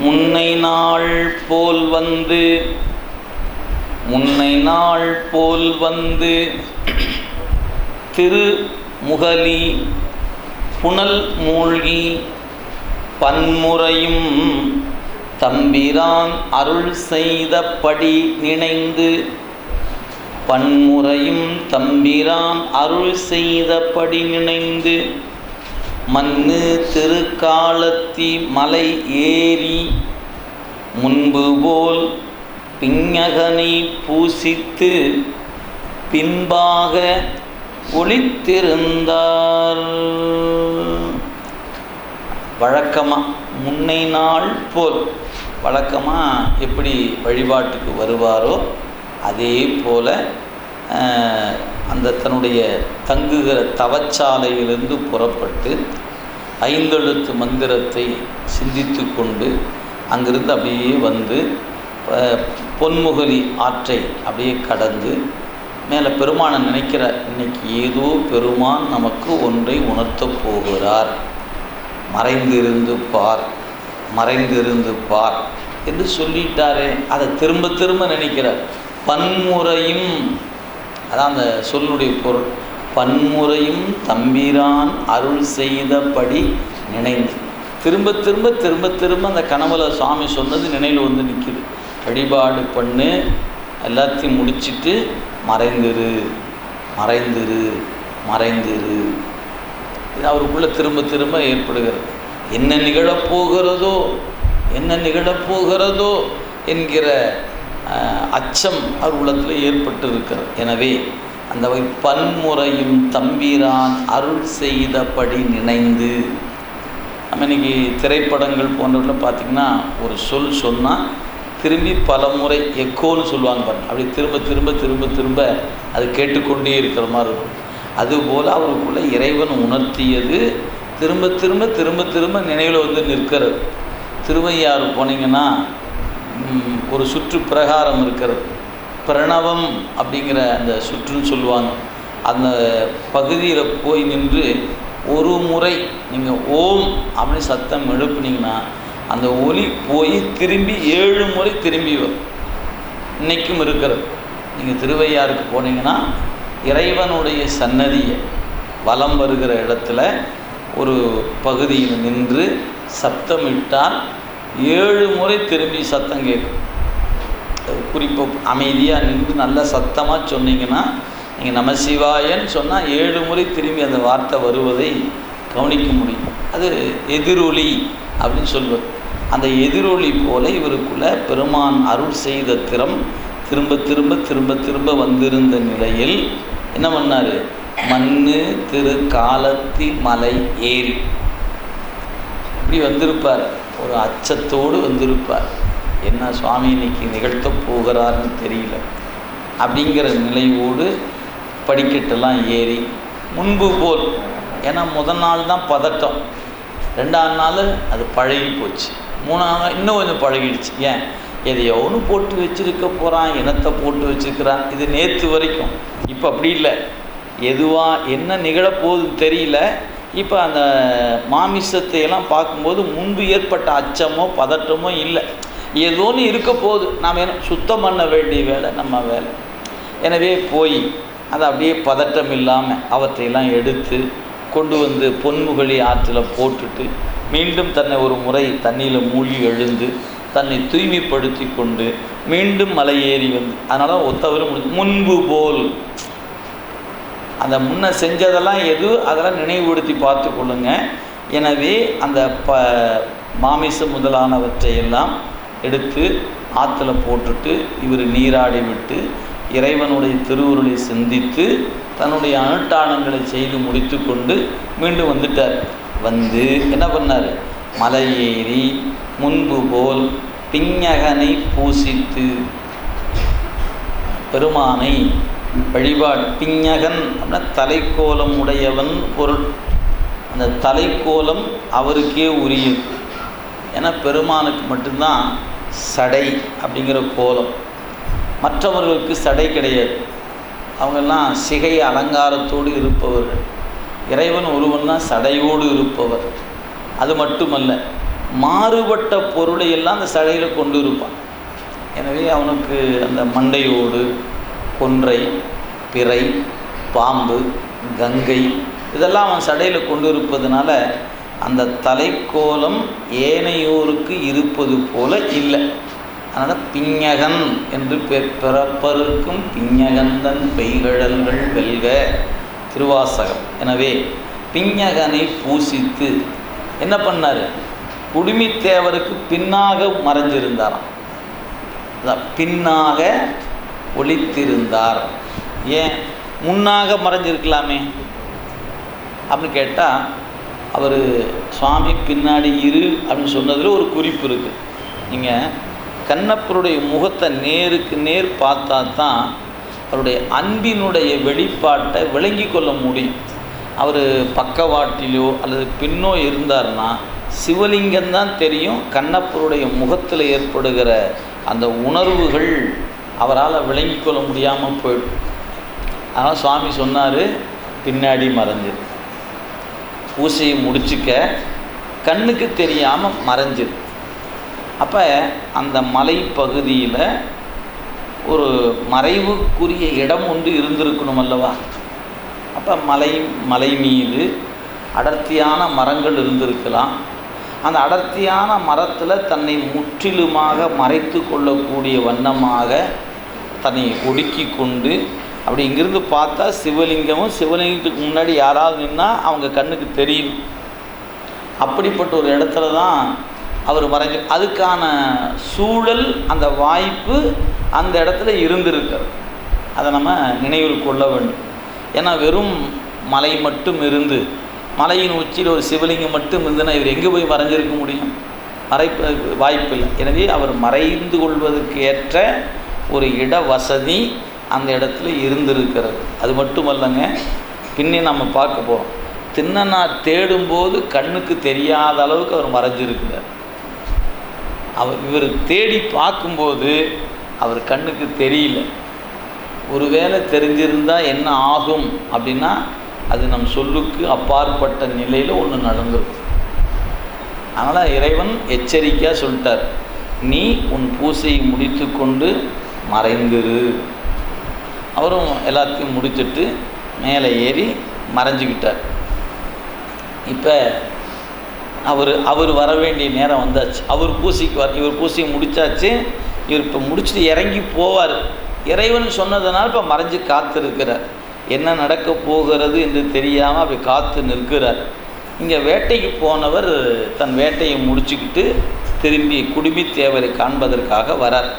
முன்னை நாள் போல் வந்து முன்னை நாள் போல் வந்து திரு முகலி புனல் மூழ்கி பன்முறையும் தம்பிரான் அருள் செய்தபடி நினைந்து பன்முறையும் தம்பிரான் அருள் செய்தபடி நினைந்து மண்ணு திருக்காலத்தி மலை ஏறி முன்பு போல் பிஞகனை பூசித்து பின்பாக ஒளித்திருந்தார். வழக்கமாக முன்னை நாள் போல் வழக்கமாக எப்படி வழிபாட்டுக்கு வருவாரோ அதே போல் அந்த தன்னுடைய தங்குகிற தவச்சாலையிலிருந்து புறப்பட்டு ஐந்தெழுத்து மந்திரத்தை சிந்தித்து கொண்டு அங்கிருந்து அப்படியே வந்து பொன்முகலி ஆற்றை அப்படியே கடந்து மேலே பெருமானை நினைக்கிற இன்னைக்கு ஏதோ பெருமான் நமக்கு ஒன்றை உணர்த்தப் போகிறார். மறைந்திருந்து பார் மறைந்திருந்து பார் என்று சொல்லிட்டாரே. அதை திரும்ப திரும்ப நினைக்கிறார். பன்முறையும் அதான் அந்த சொல்லுடைய பொருள். பன்முறையும் தம்பிரான் அருள் செய்தபடி நினைந்து. திரும்ப திரும்ப திரும்ப திரும்ப அந்த கனவுல சுவாமி சொன்னது நினைவில் வந்து நிற்கிது வழிபாடு பண்ணு எல்லாத்தையும் முடிச்சிட்டு மறைந்துரு மறைந்துரு மறைந்துரு. இது அவருக்குள்ளே திரும்ப திரும்ப ஏற்படுகிறது. என்ன நிகழப்போகிறதோ என்ன நிகழப்போகிறதோ என்கிற அச்சம் அவர் உள்ளத்தில் ஏற்பட்டிருக்கிறது. எனவே அந்த வகை பன்முறையும் தம்பிரான் அருள் செய்தபடி நினைந்து நம்ம இன்றைக்கி திரைப்படங்கள் போன்றவற்றில் பார்த்திங்கன்னா ஒரு சொல் சொன்னால் திரும்பி பல முறை எக்கோன்னு சொல்லுவாங்க பாருங்கள் அப்படி திரும்ப திரும்ப திரும்ப திரும்ப அது கேட்டுக்கொண்டே இருக்கிற மாதிரி இருக்கும். அதுபோல் அவருக்குள்ளே இறைவன் உணர்த்தியது திரும்ப திரும்ப திரும்ப திரும்ப நினைவில் வந்து நிற்கிறது. திருவையாறு போனீங்கன்னா ஒரு சுற்று பிரகாரம் இருக்கிறது. பிரணவம் அப்படிங்கிற அந்த சுற்றுன்னு சொல்லுவாங்க. அந்த பகுதியில் போய் நின்று ஒரு முறை நீங்கள் ஓம் அப்படின்னு சத்தம் எழுப்புனீங்கன்னா அந்த ஒலி போய் திரும்பி ஏழு முறை திரும்பி வரும். இன்னைக்கும் இருக்கிறது. நீங்கள் திருவையாருக்கு போனீங்கன்னா இறைவனுடைய சன்னதியை வலம் வருகிற இடத்துல ஒரு பகுதியில் நின்று சத்தமிட்டால் ஏழு முறை திரும்பி சத்தம் கேட்கும். குறிப்பு அமைதியாக நின்று நல்ல சத்தமாக சொன்னீங்கன்னா நீங்கள் நமசிவாயன்னு சொன்னால் ஏழு முறை திரும்பி அந்த வார்த்தை வருவதை கவனிக்க முடியும். அது எதிரொலி அப்படின்னு சொல்வது அந்த எதிரொலி போல இவருக்குள்ள பெருமான் அருள் செய்த திறம் திரும்ப திரும்ப திரும்ப திரும்ப வந்திருந்த நிலையில் என்ன பண்ணார்? மண்ணு திரு காலத்தி மலை ஏறி. இப்படி வந்திருப்பார். ஒரு அச்சத்தோடு வந்திருப்பார். என்ன சுவாமி இன்னைக்கு நிகழ்த்த போகிறார்னு தெரியல. அப்படிங்கிற நிலையோடு படிக்கட்டெல்லாம் ஏறி முன்பு போல் ஏன்னா முதல் நாள் தான் பதட்டம். ரெண்டாம் நாள் அது பழகி போச்சு. மூணாம் இன்னும் கொஞ்சம் பழகிடுச்சு. ஏன்? எதையோ ஒன்று போட்டு வச்சுருக்க போகிறான் இனத்தை போட்டு வச்சிருக்கிறான். இது நேற்று வரைக்கும். இப்போ அப்படி இல்லை. எதுவாக என்ன நிகழப்போகுதுன்னு தெரியல. இப்போ அந்த மாமிசத்தை எல்லாம் பார்க்கும்போது முன்பு ஏற்பட்ட அச்சமோ பதட்டமோ இல்லை. ஏதோன்னு இருக்க போகுது. நாம் என்ன சுத்தம் பண்ண வேண்டிய வேலை நம்ம வேலை. எனவே போய் அதை அப்படியே பதட்டம் இல்லாமல் அவற்றையெல்லாம் எடுத்து கொண்டு வந்து பொன்முகழி ஆற்றில் போட்டுட்டு மீண்டும் தன்னை ஒரு முறை தண்ணியில் மூழ்கி எழுந்து தன்னை தூய்மைப்படுத்தி கொண்டு மீண்டும் மலை ஏறி வந்து அதனால் ஒத்தவரும் முடிஞ்சு முன்பு போல். அந்த முன்ன செஞ்சதெல்லாம் எது? அதெல்லாம் நினைவுபடுத்தி பார்த்து கொள்ளுங்க. எனவே அந்த ப மாமிசம் முதலானவற்றையெல்லாம் எடுத்து ஆற்றுல போட்டுட்டு இவர் நீராடி விட்டு இறைவனுடைய திருவுருளை சிந்தித்து தன்னுடைய அனுட்டானங்களை செய்து முடித்து கொண்டு மீண்டும் வந்துட்டார். வந்து என்ன பண்ணார்? மலை ஏறி முன்பு போல் பிஞகனை பூசித்து பெருமானை வழிபாடு. பிஞகன் அப்படின்னா தலைக்கோலம் உடையவன் பொருள். அந்த தலைக்கோலம் அவருக்கே உரியது ஏன்னா பெருமானுக்கு மட்டும்தான் சடை அப்படிங்கிற கோலம். மற்றவர்களுக்கு சடை கிடையாது. அவங்கெல்லாம் சிகை அலங்காரத்தோடு இருப்பவர்கள். இறைவன் ஒருவன் தான் சடையோடு இருப்பவர். அது மட்டுமல்ல மாறுபட்ட பொருளை எல்லாம் அந்த சடையில் கொண்டு இருப்பான். எனவே அவனுக்கு அந்த மண்டையோடு கொன்றை பிறை பாம்பு கங்கை இதெல்லாம் அவன் சடையில் கொண்டு இருப்பதுனால அந்த தலைக்கோலம் ஏனையோருக்கு இருப்பது போல இல்லை. அதனால் பிஞகன் என்று பெ- பிறப்பருக்கும் பிஞகந்தன் பெய்கழல்கள் வெல்க. திருவாசகம். எனவே பிஞகனை பூசித்து என்ன பண்ணார்? குடுமித்தேவருக்கு பின்னாக மறைஞ்சிருந்தாராம். அதான் பின்னாக ஒழித்திருந்தார் ஏன்? முன்னாக மறைஞ்சிருக்கலாமே. அப்படின்னு கேட்டால் அவர் சுவாமி பின்னாடி இரு அப்படின்னு சொன்னதில் ஒரு குறிப்பு இருக்குது நீங்கள் கண்ணப்பருடைய முகத்தை நேருக்கு நேர் பார்த்தா தான் அவருடைய அன்பினுடைய வெளிப்பாட்டை விளங்கி கொள்ள முடியும். அவர் பக்கவாட்டிலோ அல்லது பின்னோ இருந்தார்னா சிவலிங்கம் தான் தெரியும் கண்ணப்பருடைய முகத்தில் ஏற்படுகிற அந்த உணர்வுகள் அவரால் விளங்கி கொள்ள முடியாமல் போயிடும். அதனால் சுவாமி சொன்னார் பின்னாடி மறைஞ்சு. பூசையை முடிச்சுக்க கண்ணுக்கு தெரியாமல் மறைஞ்சிது அப்போ அந்த மலை பகுதியில் ஒரு மறைவுக்குரிய இடம் ஒன்று இருந்திருக்கணும் அல்லவா? அப்போ மலை மலை மீது அடர்த்தியான மரங்கள் இருந்திருக்கலாம். அந்த அடர்த்தியான மரத்தில் தன்னை முற்றிலுமாக மறைத்து கொள்ளக்கூடிய வண்ணமாக தன்னை ஒடுக்கி கொண்டு அப்படி இங்கிருந்து பார்த்தா சிவலிங்கமும் சிவலிங்கத்துக்கு முன்னாடி யாராவது நின்னால் அவங்க கண்ணுக்கு தெரியும். அப்படிப்பட்ட ஒரு இடத்துல தான் அவர் மறைஞ்சு அதுக்கான சூழல் அந்த வாய்ப்பு அந்த இடத்துல இருந்திருக்கிறது. அதை நம்ம நினைவில் கொள்ள வேண்டும். ஏன்னா வெறும் மலை மட்டும் இருந்து மலையின் உச்சியில் ஒரு சிவலிங்கம் மட்டும் இருந்துன்னா இவர் எங்கே போய் மறைஞ்சிருக்க முடியும்? மறைப்ப வாய்ப்பு இல்லை. எனவே அவர் மறைந்து கொள்வதற்கு ஏற்ற ஒரு இட வசதி அந்த இடத்துல இருந்திருக்கிறது. அது மட்டுமல்லங்க பின்னே நம்ம பார்க்க போகிறோம் தின்னனார் தேடும்போது கண்ணுக்கு தெரியாத அளவுக்கு அவர் மறைஞ்சிருக்கிறார். அவர் இவர் தேடி பார்க்கும்போது அவர் கண்ணுக்கு தெரியல. ஒருவேளை தெரிஞ்சிருந்தால் என்ன ஆகும் அப்படின்னா அது நம் சொல்லுக்கு அப்பாற்பட்ட நிலையில் ஒன்று நடந்திருக்கும். அதனால் இறைவன் எச்சரிக்கையாக சொல்லிட்டார். நீ உன் பூசையை முடித்து கொண்டு மறைந்திரு. அவரும் எல்லாத்தையும் முடிச்சிட்டு மேலே ஏறி மறைஞ்சிக்கிட்டார். இப்போ அவர் அவர் வர வேண்டிய நேரம் வந்தாச்சு. அவர் பூசிக்கு வர இவர் பூசையை முடிச்சாச்சு. இவர் இப்போ முடிச்சுட்டு இறங்கி போவார். இறைவன் சொன்னதுனால இப்போ மறைஞ்சு காத்திருக்கிறார். என்ன நடக்க போகிறது என்று தெரியாமல் அப்படி காத்து நிற்கிறார். இங்கே வேட்டைக்கு போனவர் தன் வேட்டையை முடிச்சுக்கிட்டு திரும்பி குடுமி தேவரை காண்பதற்காக வரார்.